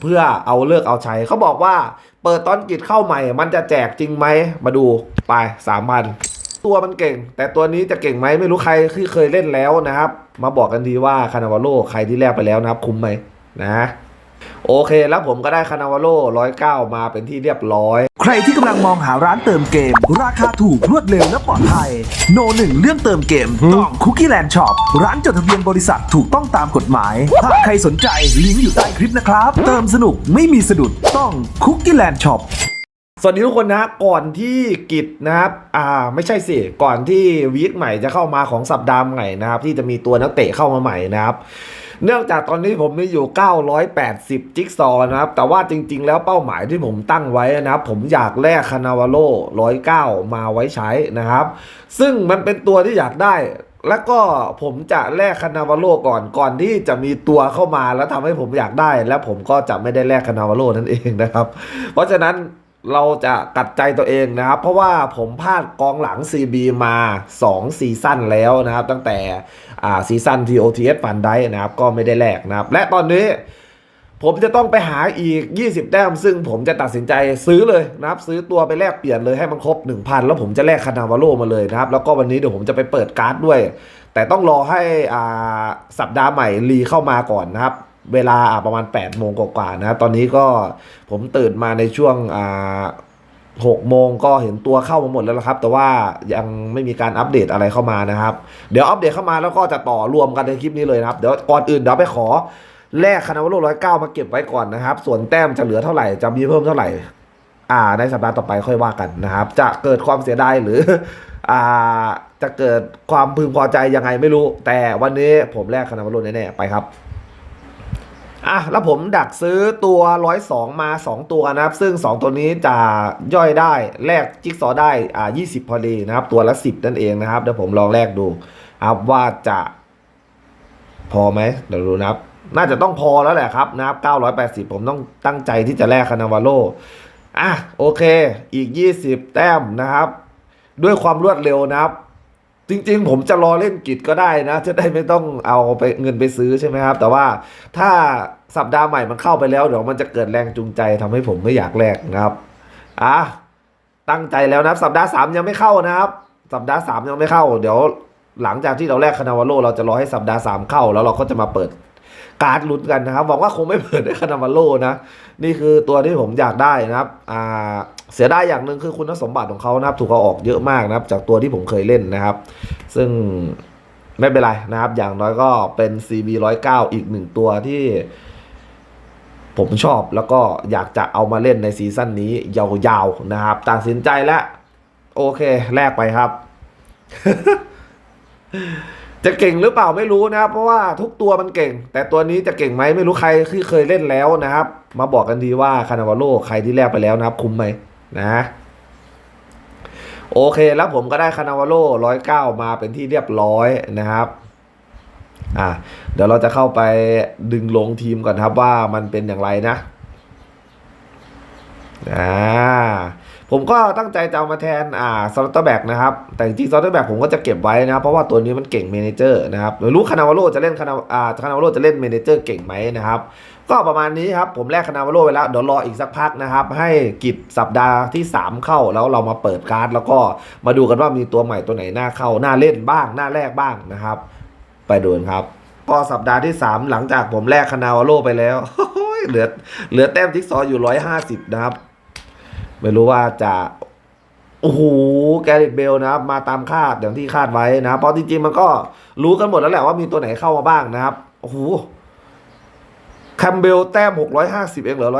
เพื่อเอาเลิกเอาใช้เขาบอกว่า เปิดตอนกิจเข้าใหม่ มันจะแจกจริงไหมมาดูไปสามพันตัวมันเก่ง แต่ตัวนี้จะเก่งไหมไม่รู้ใครที่เคยเล่นแล้วนะครับ มาบอกกันดีว่าคานาวาโลใครที่แลกไปแล้วนะครับ คุ้มไหมนะ โอเคแล้วผมก็ได้คานาวาโลร้อยเก้ามาเป็นที่เรียบร้อย ใครที่กำลังมองหาร้านเติมเกม ราคาถูกรวดเร็วและปลอดภัย โนหนึ่งเรื่องเติมเกมต้องคุกกี้แลนด์ช็อปร้านจดทะเบียนบริษัทถูกต้องตามกฎหมายหากใครสนใจลิงก์อยู่ใต้คลิปนะครับ เติมสนุกไม่มีสะดุดต้องคุกกี้แลนด์ช็อปสวัสดีทุกคนนะก่อนที่กิจนะครับอ่าไม่ใช่สิก่อนที่วีคใหม่จะเข้ามาของสัปดาห์ใหม่นะครับที่จะมีตัวนักเตะเข้ามาใหม่นะครับ เนื่องจากตอนนี้ผมมีอยู่ 980 จิ๊กซอนะครับ แต่ว่าจริง ๆ แล้วเป้าหมายที่ผมตั้งไว้นะครับผมอยากแลกคานาวาโล109 มาไว้ใช้นะครับ ซึ่งมันเป็นตัวที่อยากได้แล้วก็ผมจะแลกคานาวาโลก่อนก่อนที่จะมีตัวเข้ามาแล้วทำให้ผมอยากได้ แล้วผมก็จะไม่ได้แลกคานาวาโลนั่นเองนะครับ เพราะฉะนั้น เราจะกัดใจตัวเองนะครับ เพราะว่าผมพลาดกองหลัง CB มา 2 ซีซั่นแล้วนะครับ ตั้งแต่ซีซั่น TOTS ฟันได้นะครับ ก็ไม่ได้แลกนะครับ และตอนนี้ผมจะต้องไปหาอีก 20 แต้ม ซึ่งผมจะตัดสินใจซื้อเลยนะครับ ซื้อตัวไปแลกเปลี่ยนเลยให้มันครบ 1,000 แล้วผมจะแลกคานาวาโลมาเลยนะครับ แล้วก็วันนี้เดี๋ยวผมจะไปเปิดการ์ดด้วย แต่ต้องรอให้สัปดาห์ใหม่รีเข้ามาก่อนนะครับ เวลาประมาณ8โมงกว่าๆนะตอนนี้ก็ผมตื่นมาในช่วงอ่าหกโมงก็เห็นตัวเข้ามาหมดแล้วครับ แต่ว่ายังไม่มีการอัปเดตอะไรเข้ามานะครับ เดี๋ยวอัปเดตเข้ามาแล้วก็จะต่อรวมกันในคลิปนี้เลยนะครับ เดี๋ยวก่อนอื่นเดี๋ยวไปขอแลกคานาวโลร้อยเก้ามาเก็บไว้ก่อนนะครับ ส่วนแต้มจะเหลือเท่าไหร่จะมีเพิ่มเท่าไหร่ อ่า ในสัปดาห์ต่อไปค่อยว่ากันนะครับ จะเกิดความเสียดายหรือ อ่า จะเกิดความพึงพอใจยังไงไม่รู้ แต่วันนี้ผมแลกคานาวาโลแน่ๆไปครับ อะแล้วผมดักซื้อตัวร้อยสองมา 2 ตัวนะครับ ซึ่ง 2 ตัวนี้จะย่อยได้แลกจิ๊กซอได้อ่า20 พอดีนะครับ ตัวละ 10 นั่นเองนะครับ เดี๋ยวผมลองแลกดูครับว่าจะพอไหมเดี๋ยวดูนะครับ น่าจะต้องพอแล้วแหละครับนะครับ 980 ผมต้องตั้งใจที่จะแลกคานาวาโลอะโอเค อีก 20 แต้มนะครับ ด้วยความรวดเร็วนะครับ จริงๆ ผมจะรอเล่นกิจก็ได้นะ จะได้ไม่ต้องเอาไปเงินไปซื้อใช่ไหมครับ แต่ว่าถ้าสัปดาห์ใหม่มันเข้าไปแล้ว เดี๋ยวมันจะเกิดแรงจูงใจทำให้ผมไม่อยากแลกนะครับอะตั้งใจแล้วนะสัปดาห์สามยังไม่เข้านะครับ สัปดาห์สามยังไม่เข้า เดี๋ยวหลังจากที่เราแลกคานาวาโลเราจะรอให้สัปดาห์สามเข้า แล้วเราก็จะมาเปิดการ์ดลุ้นกันนะครับหวังว่าคงไม่เปิดได้คานาวาโลนะ นี่คือตัวที่ผมอยากได้นะครับ อ่า เสียดายอย่างหนึ่งคือคุณสมบัติของเขานะครับ ถูกเอาออกเยอะมากนะครับ จากตัวที่ผมเคยเล่นนะครับ ซึ่งไม่เป็นไรนะครับ อย่างน้อยก็เป็น CB 109อีกหนึ่งตัวที่ผมชอบแล้วก็อยากจะเอามาเล่นในซีซั่นนี้ยาวๆนะครับ ตัดสินใจแล้วโอเค แลกไปครับ จะเก่งหรือเปล่าไม่รู้นะครับ เพราะว่าทุกตัวมันเก่ง แต่ตัวนี้จะเก่งไหมไม่รู้ใครที่เคยเล่นแล้วนะครับ มาบอกกันดีว่าคานาวาโลใครที่แลกไปแล้วนะครับ คุ้มไหม นะโอเคแล้วผมก็ได้คานาวาโลร้อยเก้ามาเป็นที่เรียบร้อยนะครับอะเดี๋ยวเราจะเข้าไปดึงลงทีมก่อนครับว่ามันเป็นอย่างไรนะอ่า ผมก็ตั้งใจจะเอามาแทนอ่าซอลเตอร์แบกนะครับ แต่จริงๆซอลเตอร์แบกผมก็จะเก็บไว้นะครับ เพราะว่าตัวนี้มันเก่งเมนเจอร์นะครับไม่รู้คานาวาโลจะเล่นคานาอ่าคานาวาโลจะเล่นเมนเจอร์เก่งไหมนะครับ ก็ประมาณนี้ครับ ผมแลกคานาวาโลไปแล้ว เดี๋ยวรออีกสักพักนะครับ ให้กิจสัปดาห์ที่ 3 เข้าแล้วเรามาเปิดการ์ด แล้วก็มาดูกันว่ามีตัวใหม่ตัวไหนน่าเข้าน่าเล่นบ้างน่าแลกบ้างนะครับ ไปดูนครับพอสัปดาห์ที่ 3 หลังจากผมแลกคานาวาโลไปแล้วเหลือเหลือแต้มจิ๊กซอว์อยู่150นะครับ ไม่รู้ว่าจะโอ้โหแกริตเบลนะครับ มาตามคาดอย่างที่คาดไว้นะเพราะจริงๆมันก็รู้กันหมดแล้วแหละว่ามีตัวไหนเข้ามาบ้างนะครับโอ้โหแคมเบลแต้ม650เองเหรอ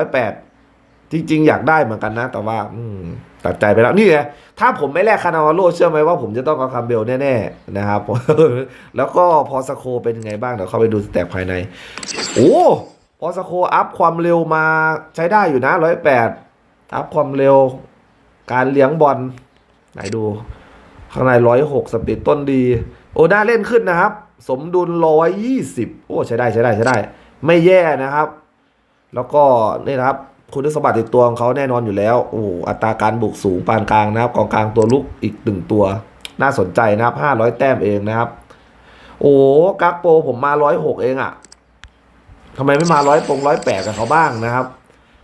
108จริง ๆ อยากได้เหมือนกันนะ แต่ว่า อืมตัดใจไปแล้วนี่ไงถ้าผมไม่แลกคานาวาโลเชื่อไหมว่าผมจะต้องเอาคัมเบลแน่ๆนะครับแล้วก็พอสโคเป็นไงบ้างเดี๋ยวเข้าไปดูสแต็กภายใน โอ้พอสโคอัพความเร็วมาใช้ได้อยู่นะ108อั พความเร็ว การเลี้ยงบอลไหนดู ข้างในร้อยหกสปีดต้นดี โอ้น่าเล่นขึ้นนะครับ สมดุลร้อยยี่สิบโอ้ใช้ได้ใช้ได้ใช้ได้ ไม่แย่นะครับ แล้วก็นี่นะครับ คุณสมบัติติดตัวของเขาแน่นอนอยู่แล้วโอ้อัตราการบุกสูงปานกลางนะครับกองกลางตัวลุกอีกหนึ่งตัวน่าสนใจนะครับห้าร้อยแต้มเองนะครับ โอ้กักโปผมมาร้อยหกเองอะ่ะทำไมไม่มาร้อยปงร้อยแปดกับเขาบ้างนะครับ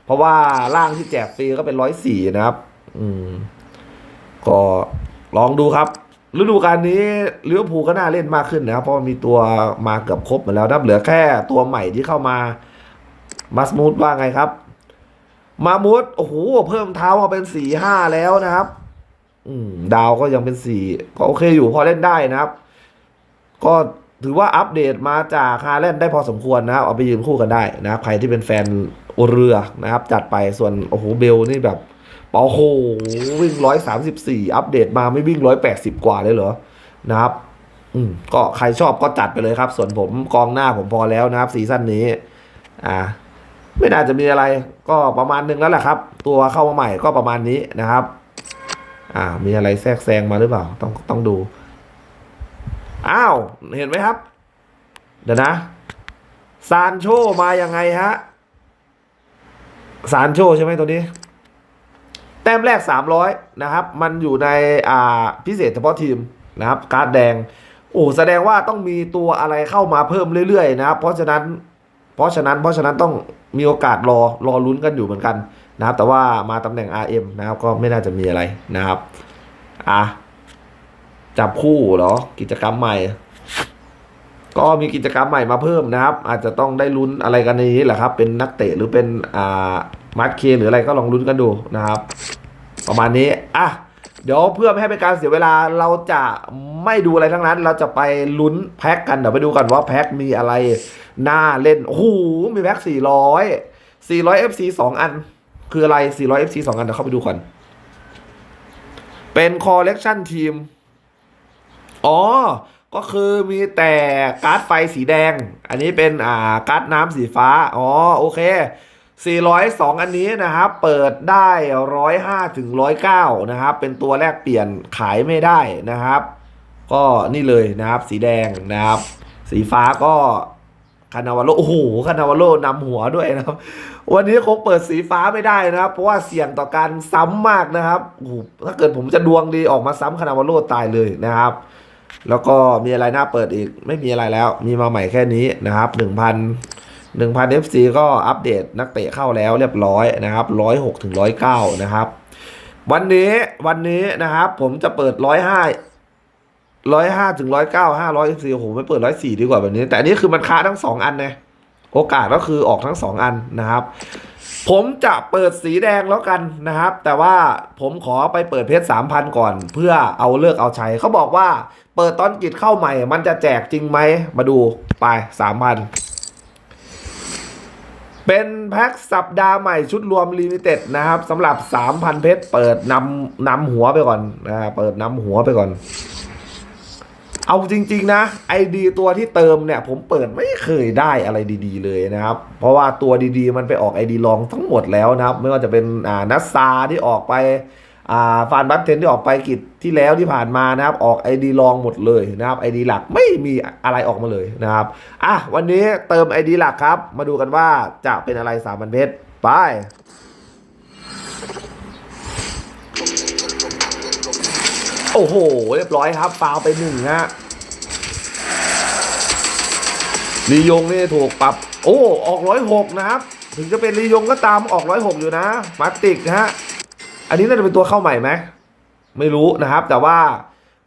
เพราะว่าร่างที่แจกฟรีก็เป็นร้อยสี่นะครับ อืม ก็ลองดูครับฤดูกาลนี้ลิเวอร์พูลก็น่าเล่นมากขึ้นนะครับ เพราะมีตัวมาเกือบครบหมดแล้วนะเหลือแค่ตัวใหม่ที่เข้ามามัสมูดว่าไงครับ มามูดโอ้โหเพิ่มเท้ามาเป็นสี่ห้าแล้วนะครับ อืม ดาวก็ยังเป็นสี่ก็โอเคอยู่พอเล่นได้นะครับ ก็ถือว่าอัปเดตมาจากฮาแลนได้พอสมควรนะครับ เอาไปยืนคู่กันได้นะครับ ใครที่เป็นแฟน เรือนะครับ จัดไปส่วนโอ้โหเบลนี่แบบโอ้โหวิ่งร้อยสามสิบสี่อัปเดตมาไม่วิ่งร้อยแปดสิบกว่าเลยเหรอนะครับ อืมก็ใครชอบก็จัดไปเลยครับ ส่วนผมกองหน้าผมพอแล้วนะครับซีซั่นนี้ อ่า ไม่น่าจะมีอะไรก็ประมาณนึงแล้วแหละครับ ตัวเข้ามาใหม่ก็ประมาณนี้นะครับ อ่า มีอะไรแทรกแซงมาหรือเปล่า ต้องต้องดูอ้าว เห็นไหมครับ เดี๋ยวนะซานโชมายังไงฮะ ซานโชใช่ไหมตัวนี้ แต้มแรก 300 นะครับ มันอยู่ในอ่าพิเศษเฉพาะทีมนะครับ การ์ดแดง โอ้แสดงว่าต้องมีตัวอะไรเข้ามาเพิ่มเรื่อยๆ นะครับ เพราะฉะนั้น เพราะฉะนั้น เพราะฉะนั้นต้องมีโอกาสรอรอลุ้นกันอยู่เหมือนกันนะครับ แต่ว่ามาตำแหน่ง RM นะครับ ก็ไม่น่าจะมีอะไรนะครับ อะจับคู่เหรอ กิจกรรมใหม่ ก็มีกิจกรรมใหม่มาเพิ่มนะครับ อาจจะต้องได้ลุ้นอะไรกันในนี้แหละครับ เป็นนักเตะหรือเป็นอ่ามาร์คเคหรืออะไรก็ลองลุ้นกันดูนะครับ ประมาณนี้อะเดี๋ยวเพื่อไม่ให้เป็นการเสียเวลาเราจะไม่ดูอะไรทั้งนั้น เราจะไปลุ้นแพ็กกันเดี๋ยวไปดูกันว่าแพ็กมีอะไรน่าเล่นโอ้โหมีแพ็ก400 400 FC 2 อัน คืออะไร 400 FC 2 อันเดี๋ยวเข้าไปดูก่อน เป็นคอลเลกชันทีม อ๋อ ก็คือมีแต่การ์ดไฟสีแดง อันนี้เป็นอ่าการ์ดน้ำสีฟ้า อ๋อโอเค 402 อันนี้นะครับเปิดได้ 105ถึง109 นะครับ เป็นตัวแรกเปลี่ยนขายไม่ได้นะครับ ก็นี่เลยนะครับสีแดงนะครับ สีฟ้าก็คานาวาโลโอ้โหคานาวาโลนำหัวด้วยนะครับ วันนี้คงเปิดสีฟ้าไม่ได้นะครับ เพราะว่าเสี่ยงต่อการซ้ำมากนะครับโอ้โหถ้าเกิดผมจะดวงดีออกมาซ้ำคานาวาโลตายเลยนะครับ แล้วก็มีอะไรน่าเปิดอีกไม่มีอะไรแล้ว มีมาใหม่แค่นี้นะครับหนึ่งพันหนึ่งพันเอฟซีก็อัปเดตนักเตะเข้าแล้วเรียบร้อยนะครับร้อยหกถึงร้อยเก้านะครับ วันนี้วันนี้นะครับผมจะเปิดร้อยห้าร้อยห้าถึงร้อยเก้าห้าร้อยเอฟซีโอ้โหไม่เปิดร้อยสี่ดีกว่าแบบนี้ แต่อันนี้คือมันค้าทั้งสองอันไงโอกาสก็คือออกทั้งสองอันนะครับ ผมจะเปิดสีแดงแล้วกันนะครับ แต่ว่าผมขอไปเปิดเพชรสามพันก่อน เพื่อเอาเลิกเอาใช้เขาบอกว่า เปิดตอนกิจเข้าใหม่ มันจะแจกจริงไหมมาดูไปสามพันเป็นแพ็คสัปดาห์ใหม่ชุดรวมลิมิเต็ดนะครับสำหรับ 3,000 เพชรเปิดนำนำหัวไปก่อนนะเปิดนำหัวไปก่อน เอาจริง ๆ นะไอดีตัวที่เติมเนี่ยผมเปิดไม่เคยได้อะไรดีๆ เลยนะครับ เพราะว่าตัวดีๆ มันไปออกไอดีลองทั้งหมดแล้วนะครับ ไม่ว่าจะเป็นอ่านัสซาที่ออกไปอ่าฟานบัตเทนที่ออกไปกิจที่แล้วที่ผ่านมานะครับ ออกไอดีลองหมดเลยนะครับไอดีหลักไม่มีอะไรออกมาเลยนะครับอะวันนี้เติมไอดีหลักครับ มาดูกันว่าจะเป็นอะไรสามพันเพชรไป โอ้โห เรียบร้อยครับฟาวไปหนึ่งฮะลียงนี่ถูกปรับ โอ้ ออกร้อยหกนะครับ ถึงจะเป็นลียงก็ตามออกร้อยหกอยู่นะ มาติกนะฮะ อันนี้น่าจะเป็นตัวเข้าใหม่ไหม ไม่รู้นะครับ แต่ว่า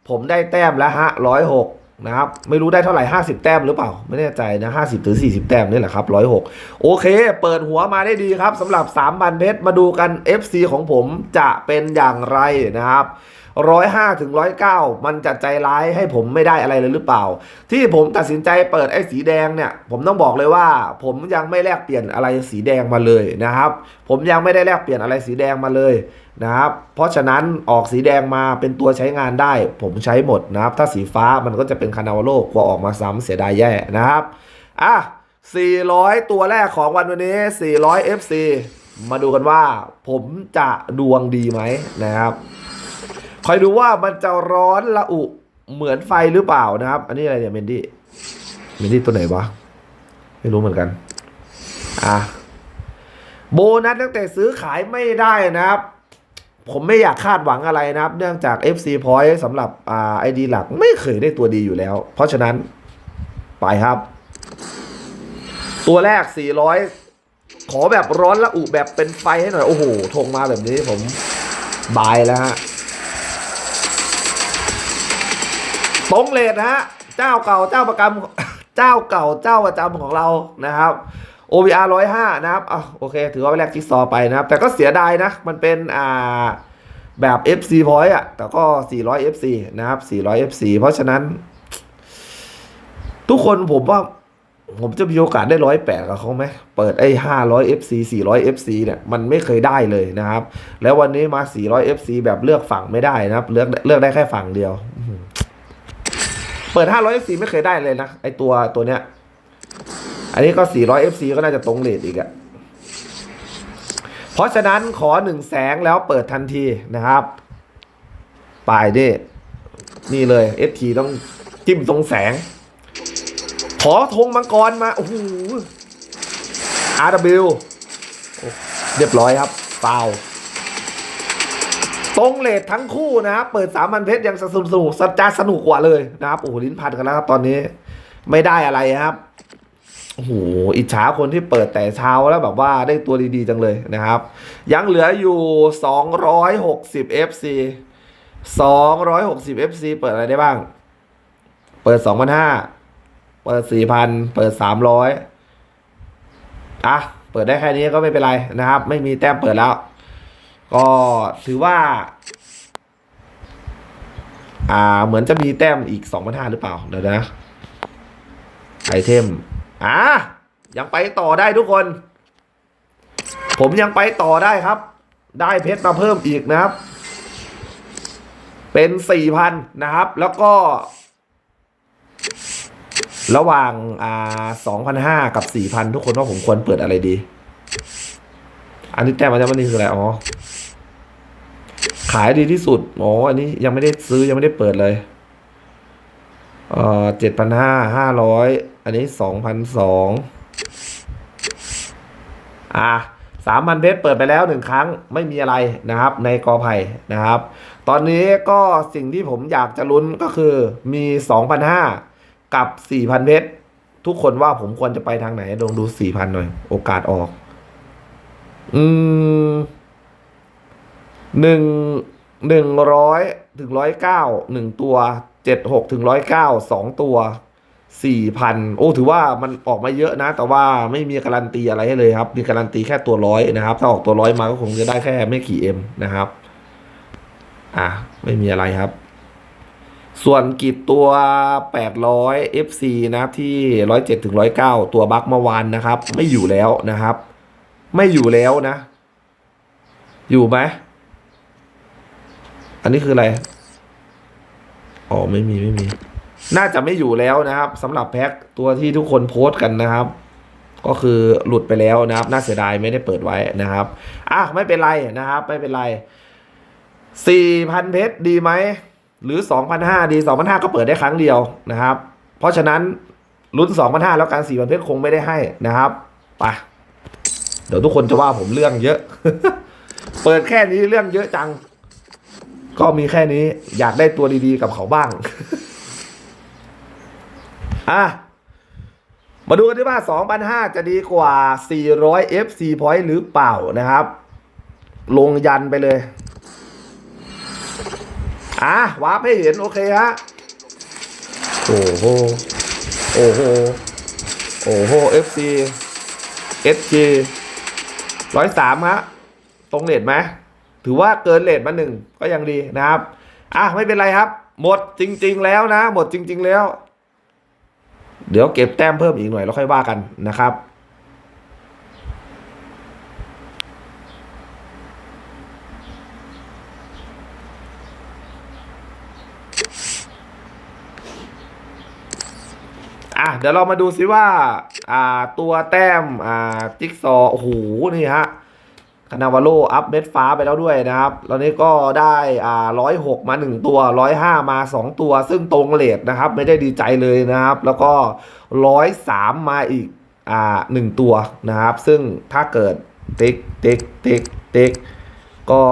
ผมได้แต้มแล้วฮะร้อยหกนะครับ ไม่รู้ได้เท่าไหร่ห้าสิบแต้มหรือเปล่า ไม่แน่ใจนะห้าสิบถึงสี่สิบแต้มนี่แหละครับร้อยหกโอเค เปิดหัวมาได้ดีครับสำหรับสามพันเพชรมาดูกัน FC ของผมจะเป็นอย่างไรนะครับ ร้อยห้าถึงร้อยเก้ามันจะใจร้ายให้ผมไม่ได้อะไรเลยหรือเปล่า ที่ผมตัดสินใจเปิดไอ้สีแดงเนี่ย ผมต้องบอกเลยว่า ผมยังไม่แลกเปลี่ยนอะไรสีแดงมาเลยนะครับ ผมยังไม่ได้แลกเปลี่ยนอะไรสีแดงมาเลยนะครับ เพราะฉะนั้นออกสีแดงมาเป็นตัวใช้งานได้ ผมใช้หมดนะครับ ถ้าสีฟ้ามันก็จะเป็นคานาวโลกลัวออกมาซ้ำเสียดายแย่นะครับอะ400 ตัวแรกของวันวันนี้ 400 FC มาดูกันว่าผมจะดวงดีไหมนะครับ คอยดูว่ามันจะร้อนละอุเหมือนไฟหรือเปล่านะครับ อันนี้อะไรเนี่ยเมนดี้เมนดี้ตัวไหนวะไม่รู้เหมือนกัน อะโบนัสตั้งแต่ซื้อขายไม่ได้นะครับ ผมไม่อยากคาดหวังอะไรนะครับ เนื่องจาก FC Point สำหรับอ่าไอดีหลักไม่เคยได้ตัวดีอยู่แล้ว เพราะฉะนั้น ไปครับ ตัวแรก 400 ขอแบบร้อนละอุแบบเป็นไฟให้หน่อย โอ้โหทงมาแบบนี้ผมบายแล้วฮะ ตรงเลทนะฮะ เจ้าเก่าเจ้าประจำเจ้าเก่าเจ้าประจำของเรานะครับ OVR 105 นะครับอะโอเค ถือว่าไปแลกจิ๊กซอว์ไปนะครับ แต่ก็เสียดายนะ มันเป็นอ่าแบบ FC point อะ แต่ก็ 400 FC นะครับ 400 FC เพราะฉะนั้น ทุกคนผมว่า ผมจะมีโอกาสได้ร้อยแปดกับเขาไหม เปิดไอ้ห้าร้อย FC สี่ร้อย FC เนี่ย มันไม่เคยได้เลยนะครับ แล้ววันนี้มาสี่ร้อย FC แบบเลือกฝั่งไม่ได้นะครับ เลือกเลือกได้แค่ฝั่งเดียว เปิดห้าร้อย FC ไม่เคยได้เลยนะ ไอ้ตัวตัวเนี้ย อันนี้ก็สี่ร้อย FC ก็น่าจะตรงเลทอีกอะเพราะฉะนั้นขอหนึ่งแสงแล้วเปิดทันทีนะครับปลายนี่นี่เลย ST ต้องจิ้มตรงแสง ขอธงมังกรมา โอ้โห RW เรียบร้อยครับเปล่า งเลททั้งคู่นะครับเปิดสามพันเพชรยังสนุกสนุกสจาสนุกกว่าเลยนะครับโอ้โหลิ้นพันกันแล้วครับตอนนี้ไม่ได้อะไรครับโอ้โหอิจฉาคนที่เปิดแต่เช้าแล้วแบบว่าได้ตัวดีๆจังเลยนะครับ ยังเหลืออยู่ 260 FC 260 FC เปิดอะไรได้บ้าง เปิด 2,500 เปิด 4,000 เปิด 300อะเปิดได้แค่นี้ก็ไม่เป็นไรนะครับ ไม่มีแต้มเปิดแล้ว ก็ถือว่า อ่า เหมือนจะมีแต้มอีก2,500หรือเปล่า เดี๋ยวนะ ไอเทม อะยังไปต่อได้ทุกคน ผมยังไปต่อได้ครับ ได้เพชรมาเพิ่มอีกนะครับ เป็น4,000นนะครับ แล้วก็ ระหว่าง อ่าสองพันห้ากับสี่พันทุกคนว่าผมควรเปิดอะไรดี อันนี้แต้มมาจากวันนี้คืออะไร อ๋อ ขายดีที่สุดอ๋ออันนี้ยังไม่ได้ซื้อยังไม่ได้เปิดเลยเอ่อเจ็ดพันห้าห้าร้อยอันนี้สองพันสองอะสามพันเพชรเปิดไปแล้วหนึ่งครั้งไม่มีอะไรนะครับ ในกอไผ่นะครับ ตอนนี้ก็สิ่งที่ผมอยากจะลุ้นก็คือมีสองพันห้ากับ4,000เพชรทุกคนว่าผมควรจะไปทางไหนลองดู4,000หน่อย โอกาสออก อืม หนึ่งหนึ่งร้อยถึงร้อยเก้าหนึ่งตัวเจ็ดหกถึงร้อยเก้าสองตัวสี่พันโอ้ถือว่ามันออกมาเยอะนะ แต่ว่าไม่มีการันตีอะไรให้เลยครับ มีการันตีแค่ตัวร้อยนะครับ ถ้าออกตัวร้อยมาก็คงจะได้แค่ไม่กี่เอ็มนะครับ อะไม่มีอะไรครับ ส่วนกิจตัว800 FC นะครับที่107ถึง109ตัวบัคเมื่อวานนะครับ ไม่อยู่แล้วนะครับ ไม่อยู่แล้วนะ อยู่ไหม อันนี้คืออะไร อ๋อไม่มีไม่มี น่าจะไม่อยู่แล้วนะครับสำหรับแพ็คตัวที่ทุกคนโพสต์กันนะครับ ก็คือหลุดไปแล้วนะครับ น่าเสียดายไม่ได้เปิดไว้นะครับ อะไม่เป็นไรนะครับ ไม่เป็นไร4,000เพชรดีไหม หรือ2,500ดี2,500ก็เปิดได้ครั้งเดียวนะครับ เพราะฉะนั้นลุ้น2,500แล้วการ4,000เพชรคงไม่ได้ให้นะครับไปเดี๋ยวทุกคนจะว่าผมเรื่องเยอะ เปิดแค่นี้เรื่องเยอะจัง ก็มีแค่นี้อยากได้ตัวดีๆกับเขาบ้าง อะ มาดูกันที่ว่า 2,500 จะดีกว่า 400 FC point หรือเปล่านะครับ ลงยันไปเลย อะวาร์ปให้เห็น โอเคฮะ โอ้โห โอ้โห โอ้โห FC SG ร้อยสามฮะ ตรงเลทไหม ถือว่าเกินเลทมาหนึ่งก็ยังดีนะครับ อะไม่เป็นไรครับ หมดจริง ๆ แล้วนะ หมดจริง ๆ แล้ว เดี๋ยวเก็บแต้มเพิ่มอีกหน่อยแล้วค่อยว่ากันนะครับอะเดี๋ยวเรามาดูซิว่า อ่าตัวแต้ม อ่า จิ๊กซอ โอ้โห นี่ฮะ คานาวาโลอัพเม็ดฟ้าไปแล้วด้วยนะครับตอนนี้ก็ได้อ่าร้อยหกมาหนึ่งตัวร้อยห้ามาสองตัว ซึ่งตรงเลทนะครับ ไม่ได้ดีใจเลยนะครับ แล้วก็ร้อยสามมาอีกอ่าหนึ่งตัวนะครับ ซึ่งถ้าเกิดติ๊กติ๊กติ๊กติ๊กก็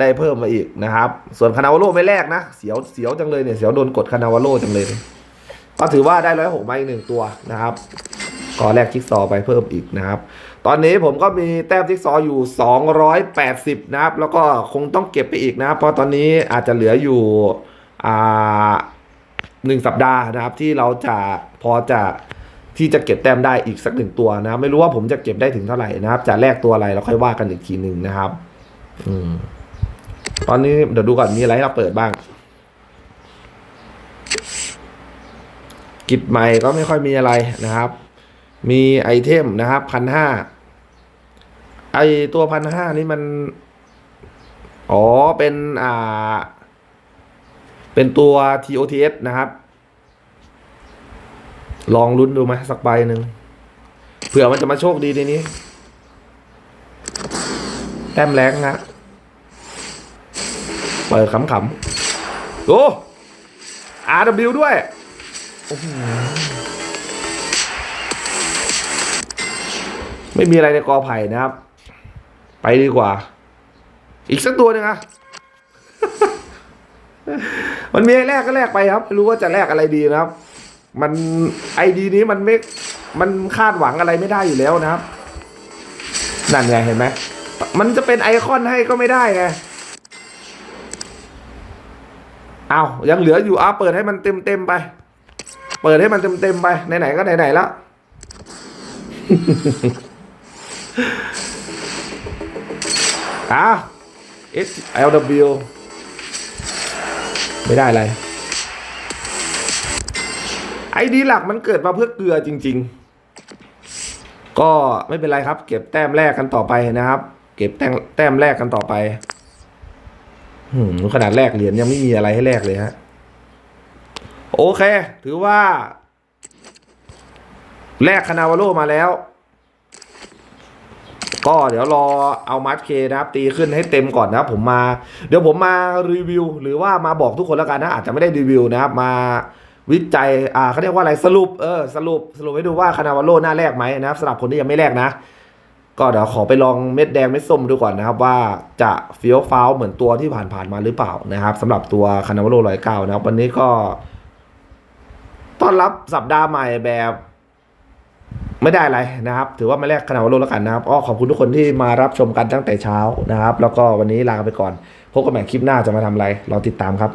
ได้เพิ่มมาอีกนะครับ ส่วนคานาวาโลไม่แรกนะ เสียวเสียวจังเลยเนี่ยเสียวโดนกดคานาวาโลจังเลย ก็ถือว่าได้ร้อยหกมาอีกหนึ่งตัวนะครับก็แลกจิ๊กซอไปเพิ่มอีกนะครับ ตอนนี้ผมก็มีแต้มจิ๊กซอว์อยู่ 280 นะครับ แล้วก็คงต้องเก็บไปอีกนะ เพราะตอนนี้อาจจะเหลืออยู่หนึ่งสัปดาห์นะครับ ที่เราจะพอจะที่จะเก็บแต้มได้อีกสักหนึ่งตัวนะ ไม่รู้ว่าผมจะเก็บได้ถึงเท่าไหร่นะครับ จะแลกตัวอะไรเราค่อยว่ากันอีกทีหนึ่งนะครับ อืม ตอนนี้เดี๋ยวดูก่อนมีอะไรให้เราเปิดบ้าง กิจใหม่ก็ไม่ค่อยมีอะไรนะครับ มีไอเทมนะครับพันห้า ไอตัวพันห้านี่มัน อ๋อ เป็น อ่า เป็นตัว TOTS นะครับ ลองลุ้นดูไหมสักใบหนึ่ง เผื่อมันจะมาโชคดีในนี้ แต้มแรงนะ เปิดขำๆ โอ้ RW ด้วย ไม่มีอะไรในกอไผ่นะครับ ไปดีกว่า อีกสักตัวหนึ่งอะมันมีให้แลกก็แลกไปครับไม่รู้ว่าจะแลกอะไรดีนะครับ มันไอดีนี้มันไม่มันคาดหวังอะไรไม่ได้อยู่แล้วนะครับนั่นไงเห็นไหมมันจะเป็นไอคอนให้ก็ไม่ได้ไงเอายังเหลืออยู่อะเปิดให้มันเต็มเต็มไป เปิดให้มันเต็มเต็มไปไหนๆก็ไหนๆแล้ว อะ H L W ไม่ได้อะไร ไอดีหลักมันเกิดมาเพื่อเกลือจริง ๆ ก็ไม่เป็นไรครับ เก็บแต้มแรกกันต่อไปนะครับ เก็บแต้มแต้มแรกกันต่อไปหืมขนาดแรกเหรียญยังไม่มีอะไรให้แลกเลยฮะ โอเค ถือว่า แลกคานาวาโลมาแล้ว ก็เดี๋ยวรอเอามาร์เคนะครับตีขึ้นให้เต็มก่อนนะครับผมมา เดี๋ยวผมมารีวิว หรือว่ามาบอกทุกคนแล้วกันนะอาจจะไม่ได้รีวิวนะครับมาวิจัย อ่าเขาเรียกว่าอะไรสรุป เออ สรุป สรุปให้ดูว่าคานาวาโลหน้าแรกไหมนะครับสำหรับคนที่ยังไม่แรกนะ ก็เดี๋ยวขอไปลองเม็ดแดงเม็ดส้มดูก่อนนะครับ ว่าจะเฟี้ยวฟ้าวเหมือนตัวที่ผ่านๆมาหรือเปล่านะครับสำหรับตัวคานาวาโลร้อยเก้านะครับ วันนี้ก็ ต้อนรับสัปดาห์ใหม่แบบ ไม่ได้อะไรนะครับ ถือว่ามาแลกขนาวาโลกแล้วกันนะครับอ้อขอบคุณทุกคนที่มารับชมกันตั้งแต่เช้านะครับ แล้วก็วันนี้ลาไปก่อน พบกันใหม่คลิปหน้าจะมาทำอะไรรอติดตามครับ